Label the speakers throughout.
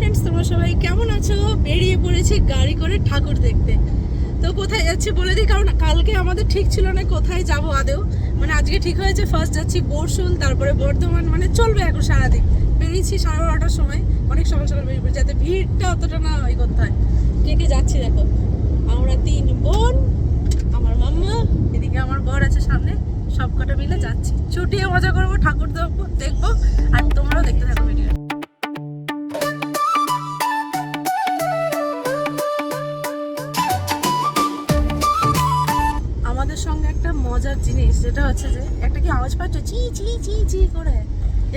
Speaker 1: Friends তোমরা সবাই কেমন আছো? বেরিয়ে পড়েছি গাড়ি করে ঠাকুর দেখতে। তো কোথায় যাচ্ছি বলে দিই, কারণ কালকে আমাদের ঠিক ছিল না কোথায় যাব আদেও মানে আজকে ঠিক হয়েছে ফার্স্ট যাচ্ছি বরশুল, তারপরে বর্ধমান মানে চলবে এখন সারাদিন। বেরিয়েছি সাড়ে বারোটার সময়, অনেক সকাল সকাল বেরিয়ে পড়েছি, যাতে ভিড়টা অতটা না হয় করতে হয় কে কে যাচ্ছি দেখো। আমরা তিন বোন, আমার মাম্মা, এদিকে আমার বর আছে সামনে সব কটা মিলে যাচ্ছি। ছুটিয়ে মজা করব, ঠাকুর দেখব আর তোমরাও দেখতে থাকো ভিডিও মজার জিনিস যেটা হচ্ছে যে, একটা কি আওয়াজ পাচ্ছ? চি চি চি চি করে।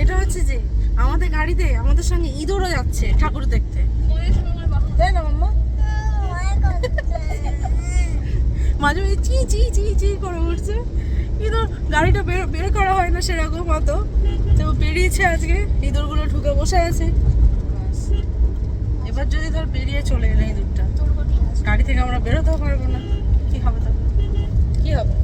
Speaker 1: এটা হচ্ছে যে, আমাদের গাড়িতে, আমাদের সঙ্গে ইঁদুরও যাচ্ছে ঠাকুর দেখতে। তাই না মাম্মা? মাঝে মাঝে চি চি চি চি করে উঠছে। কিন্তু গাড়িটা বের বের করা হয় না সেরকম অত। তো বেরিয়েছে আজকে, ইঁদুরগুলো ঢুকে বসে আছে। এবার যদি ধর বেরিয়ে চলে এলো ইঁদুরটা, গাড়ি থেকে আমরা বেরোতেও পারব না। কি হবে তখন? কি হবে?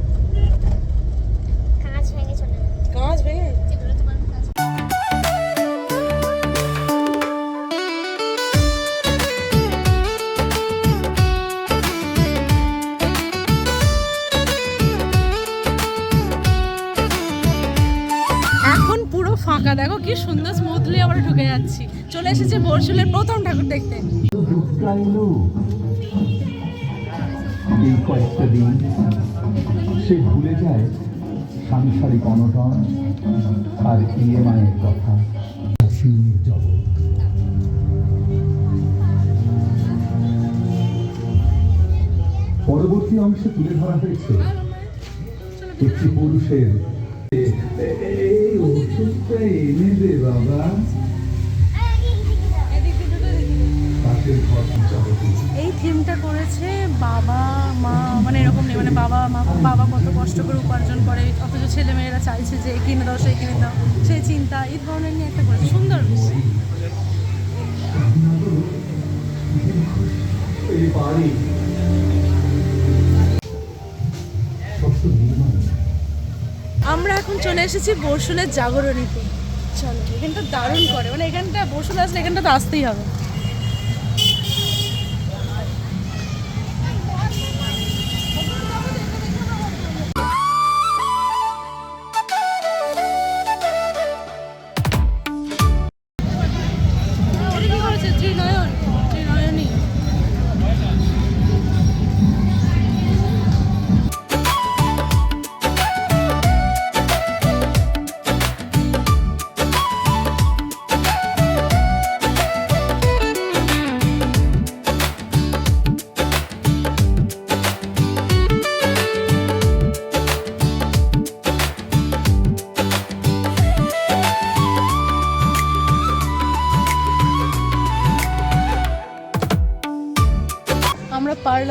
Speaker 2: চলে
Speaker 1: এসেছে বরশুলের প্রথম ঠাকুর দেখতে।
Speaker 3: এই কয়েকটা দিন সে ভুলে যায় সাংসারিক অনটন আর ইএমআই এর কথা। পরবর্তী অংশে তুলে ধরা হয়েছে একটি পুরুষের
Speaker 1: মানে বাবা, মা, বাবা কত কষ্ট করে উপার্জন করে, অথচ ছেলে মেয়েরা চাইছে যে কিনে দাও সেই কিনে দাও। সেই চিন্তা, এই ধরনের নিয়ে একটা করেছে। সুন্দর। আমরা এখন চলে এসেছি বরশুলের জাগরণীতে। চলো, এখানটা দারুণ করে। মানে এখানটা বরশুল আসলে এখানটা তো আসতেই হবে।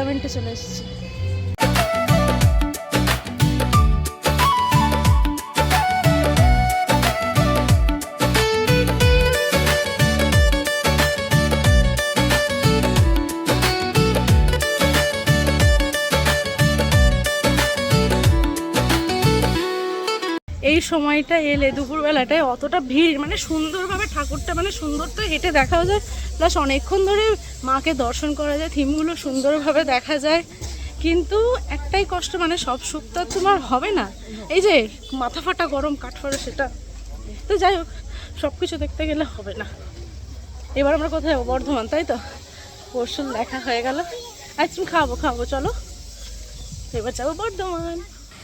Speaker 1: আমরা চলে এসেছি। সময়টা এলে, দুপুরবেলাটায় অতটা ভিড় মানে সুন্দরভাবে ঠাকুরটা মানে সুন্দর তো হেঁটে দেখাও যায়। প্লাস অনেকক্ষণ ধরে মাকে দর্শন করা যায়, থিমগুলো সুন্দরভাবে দেখা যায়। কিন্তু একটাই কষ্ট মানে সব সুখ তো আর তোমার হবে না। এই যে মাথা ফাটা গরম কাঠ ফাটা সেটা। তো যাই হোক সব কিছু দেখতে গেলে হবে না। এবার আমরা কোথায় যাব? বর্ধমান, তাই তো? পরশুল দেখা হয়ে গেল। আইসক্রিম খাব খাব, চলো। এবার যাব বর্ধমান।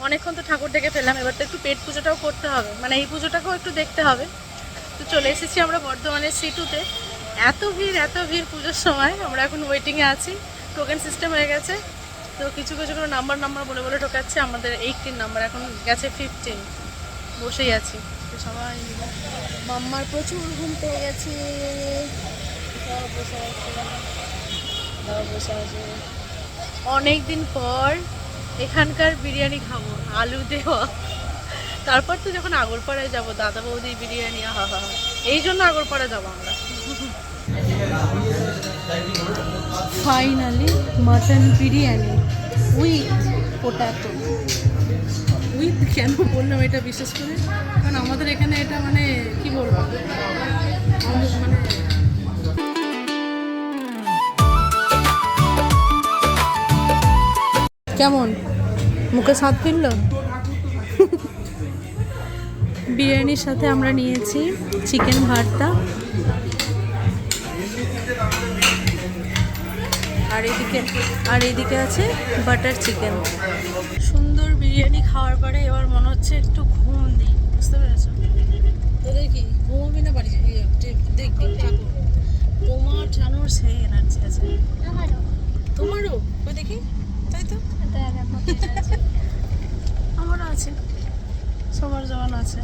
Speaker 1: অনেকক্ষণ তো ঠাকুর ডেকে ফেললাম, এবার তো একটু পেট পুজোটাও করতে হবে। মানে এই পুজোটাকেও একটু দেখতে হবে। তো চলে এসেছি আমরা বর্ধমানের সিটুতে। এত ভিড় এত ভিড় পুজোর সময়, আমরা এখন ওয়েটিংয়ে আছি। টোকেন সিস্টেম হয়ে গেছে। তো কিছু কিছু করে নাম্বার নাম্বার বলে বলে ঢোকাচ্ছে। আমাদের এইটিন নাম্বার এখন গেছে ফিফটিন বসেই আছি। তো সবাই মাম্মার প্রচুর ঘুম পেয়ে গেছে। অনেক দিন পর এখানকার বিরিয়ানি খাব আলু দেওয়া। তারপর তো যখন আগরপাড়ায় যাব দাদা বৌদি বিরিয়ানি হা হা। এই জন্য আগরপাড়া যাব আমরা। Finally mutton biryani with potato with কেন বললাম এটা বিশেষ করে? কারণ আমাদের এখানে এটা মানে কি বলব? মানে কেমন? মুখে স্বাদ ফিরল? বিরিয়ানির সাথে আমরা নিয়েছি চিকেন ভর্তা। আর এদিকে আর এদিকে আছে বাটার চিকেন। সুন্দর বিরিয়ানি খাওয়ার পরে এবার মনে হচ্ছে একটু ঘুম দিই, বুঝতে পেরেছ? তোদের কি ঘুমাবি না বাড়ি দেখবি? ঠাকুর, তোমার জানোর সেই এনার্জি আছে। তোমারও? ওই দেখি? তাই তো? আমারও আছে। সবার জবান আছে।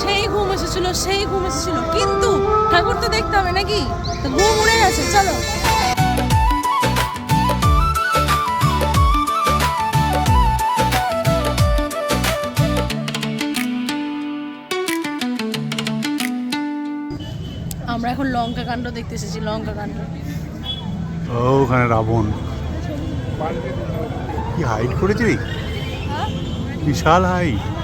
Speaker 1: সেই ঘুম এসেছিল সেই ঘুম এসেছিল। কিন্তু ঠাকুর তো দেখতে হবে নাকি? তো ঘুম উড়ে গেছে চলো। আমরা এখন লঙ্কা কাণ্ড দেখতে এসেছি লঙ্কা কাণ্ড।
Speaker 2: ও ওখানে রাবণ। কি হাইট করেছে বিশাল হাইট।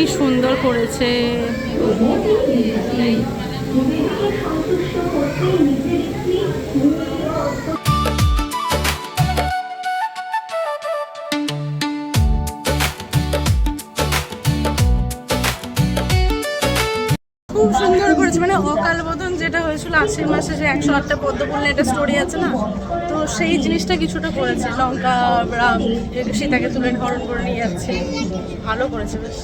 Speaker 1: কি সুন্দর করেছে। আশ্বিন মাসে যে একশো আটটা পদ্ম বললে একটা স্টোরি আছে না, তো সেই জিনিসটা কিছুটা করেছে। লঙ্কা রাম সীতাকে তুলে হরণ করে নিয়ে যাচ্ছে। ভালো করেছে বেশ।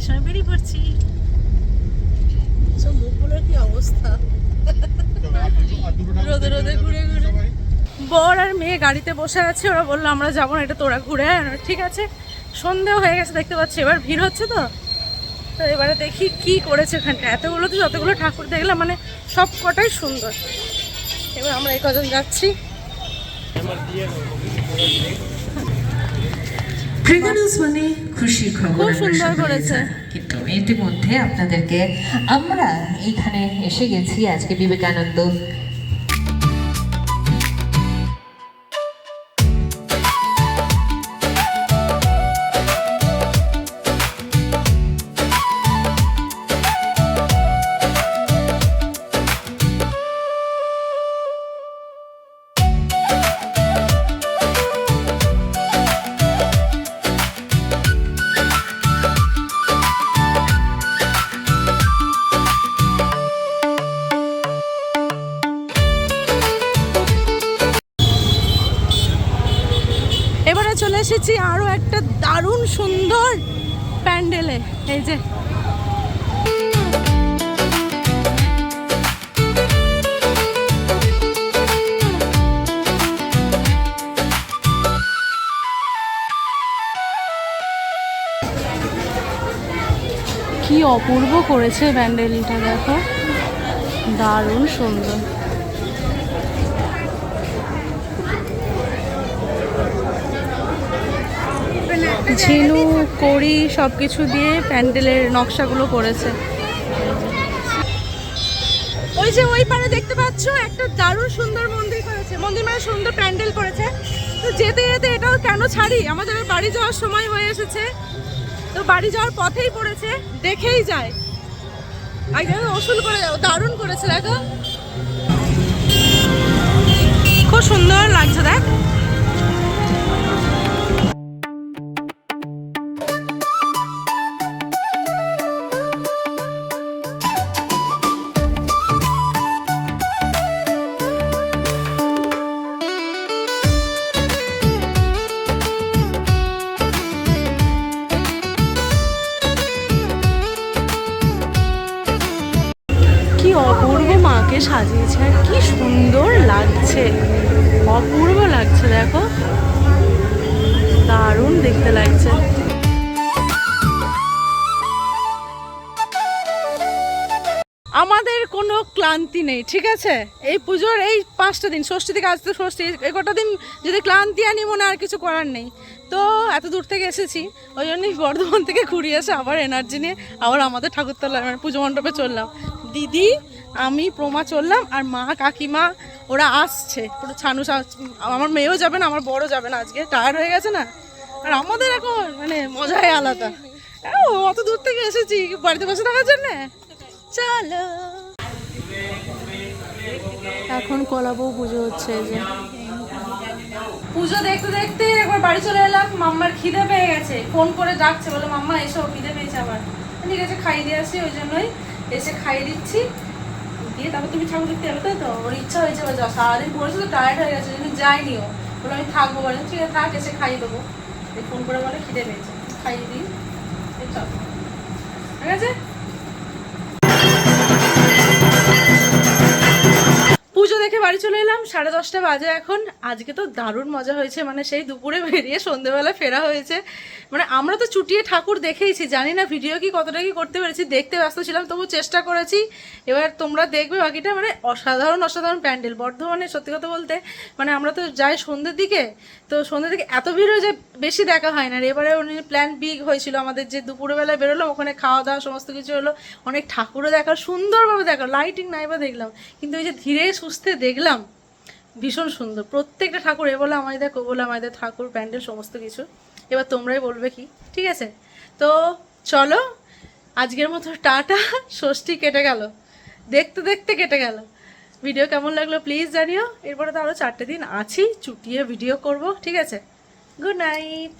Speaker 1: এই সময় বেরিয়ে পড়ছি। সব মুখগুলোর কি অবস্থা? রোদে রোদে ঘুরে ঘুরে। বর আর মেয়ে গাড়িতে বসে আছে ওরা বলল আমরা যাব না এটা তোরা ঘুরে ঠিক আছে। সন্ধেও হয়ে গেছে দেখতে পাচ্ছি। এবার ভিড় হচ্ছে তো। তো এবারে দেখি কি করেছে ওখানটা এতগুলো তো যতগুলো ঠাকুর দেখলাম মানে সব কটাই সুন্দর। এবার আমরা এই কজন যাচ্ছি।
Speaker 4: মানে খুশির খবর
Speaker 1: খুব সুন্দর
Speaker 4: সকলেই কিন্তু ইতিমধ্যে আপনাদেরকে আমরা এখানে এসে গেছি আজকে বিবেকানন্দ
Speaker 1: প্যান্ডেলে এই যে। কি অপূর্ব করেছে প্যান্ডেলটা দেখো। দারুণ সুন্দর। ঝিনু কড়ি সব কিছু দিয়ে প্যান্ডেলের নকশাগুলো করেছে। ওই যে ওই পারে দেখতে পাচ্ছ, একটা দারুণ সুন্দর মন্দির করেছে। মন্দির মানে সুন্দর প্যান্ডেল করেছে। তো যেতে যেতে এটাও কেন ছাড়ি? আমাদের বাড়ি যাওয়ার সময় হয়ে এসেছে। তো বাড়ি যাওয়ার পথেই পড়েছে, দেখেই যায়। একদম ওসুল করে, দারুণ করেছে, দেখো। খুব সুন্দর লাগছে, দেখ। সাজিয়েছে আর কি সুন্দর লাগছে। অপূর্ব লাগছে, দেখো। দারুণ দেখতে লাগছে। আমাদের কোনো ক্লান্তি নেই, ঠিক আছে? এই পুজোর এই পাঁচটা দিন, ষষ্ঠী থেকে আজ তো ষষ্ঠী, এই কটা দিন যদি ক্লান্তি আনি মনে আর কিছু করার নেই। তো এত দূর থেকে এসেছি, ওই জন্যই বর্ধমান থেকে ঘুরিয়ে এসে আবার এনার্জি নিয়ে আবার আমাদের ঠাকুরতলা মানে পুজো মণ্ডপে চললাম। দিদি আমি প্রমা চললাম আর মা, কাকিমা, ওরা আসছে। পুরো ছানু আমার মেয়েও যাবে না, আমার বড় যাবে না। আজকে টায়ার্ড হয়ে গেছে না? আর আমাদের এখন মানে মজাই আলাদা। অত দূর থেকে এসেছি, বাড়িতে বসে থাকার জন্যে? চলো। এখন কলাবউ পুজো হচ্ছে যে। পুজো দেখতে দেখতে একবার বাড়ি চলে এলাম, মাম্মার খিদে পেয়ে গেছে। ফোন করে ডাকছে, বলে, মাম্মা, এসো, খিদে পেয়েছে আবার। ঠিক আছে, খাইয়ে দিয়ে আসি, ওই জন্যই এসে খাইয়ে দিচ্ছি। দিয়ে তারপর তুমি ঠাকুর দেখতে যাবে, তাই তো? ওর ইচ্ছা হয়েছে বা যাও সারাদিন পড়েছে তো টায়ার্ড হয়ে গেছে কিন্তু যাইনি ও। বলে আমি থাকব, বলে ঠিক আছে, থাক, এসে খাইয়ে দেবো। ফোন করে বলে, খিদে পেয়েছে, খাইয়ে দিই। চল। ঠিক আছে? বাড়ি চলে এলাম, সাড়ে দশটা বাজে এখন। আজকে তো দারুণ মজা হয়েছে মানে সেই দুপুরে বেরিয়ে সন্ধেবেলা ফেরা হয়েছে। মানে আমরা তো চুটিয়ে ঠাকুর দেখেইছি, জানি না ভিডিও কি কতটা কি করতে পেরেছি, দেখতে ব্যস্ত ছিলাম তবু চেষ্টা করেছি। এবার তোমরা দেখবে বাকিটা মানে অসাধারণ অসাধারণ প্যান্ডেল। বর্ধমানে সত্যি কথা বলতে মানে আমরা তো যাই সন্ধ্যের দিকে, তো সন্ধ্যের দিকে এত ভিড় হয়ে যায়, বেশি দেখা হয় না। এবারে উনি প্ল্যান বিগ হয়েছিল, আমাদের যে দুপুরবেলায় বেরোলো ওখানে খাওয়া দাওয়া সমস্ত কিছু হলো, অনেক ঠাকুরও দেখা সুন্দরভাবে দেখা লাইটিং নাই বা দেখলাম। কিন্তু ওই যে ধীরে সুস্থে দেখলাম ভীষণ সুন্দর। প্রত্যেকটা ঠাকুর এ বলে আমায় দেখো বলে, আমাদের ঠাকুর, প্যান্ডেল, সমস্ত কিছু। এবার তোমরাই বলবে কি, ঠিক আছে? তো চলো, আজকের মতো টাটা, ষষ্ঠী কেটে গেল। দেখতে দেখতে কেটে গেল। ভিডিও কেমন লাগল প্লিজ জানিও। এরপরে তো আরও চারটে দিন আছি, চুটিয়ে ভিডিও করব, ঠিক আছে? Good night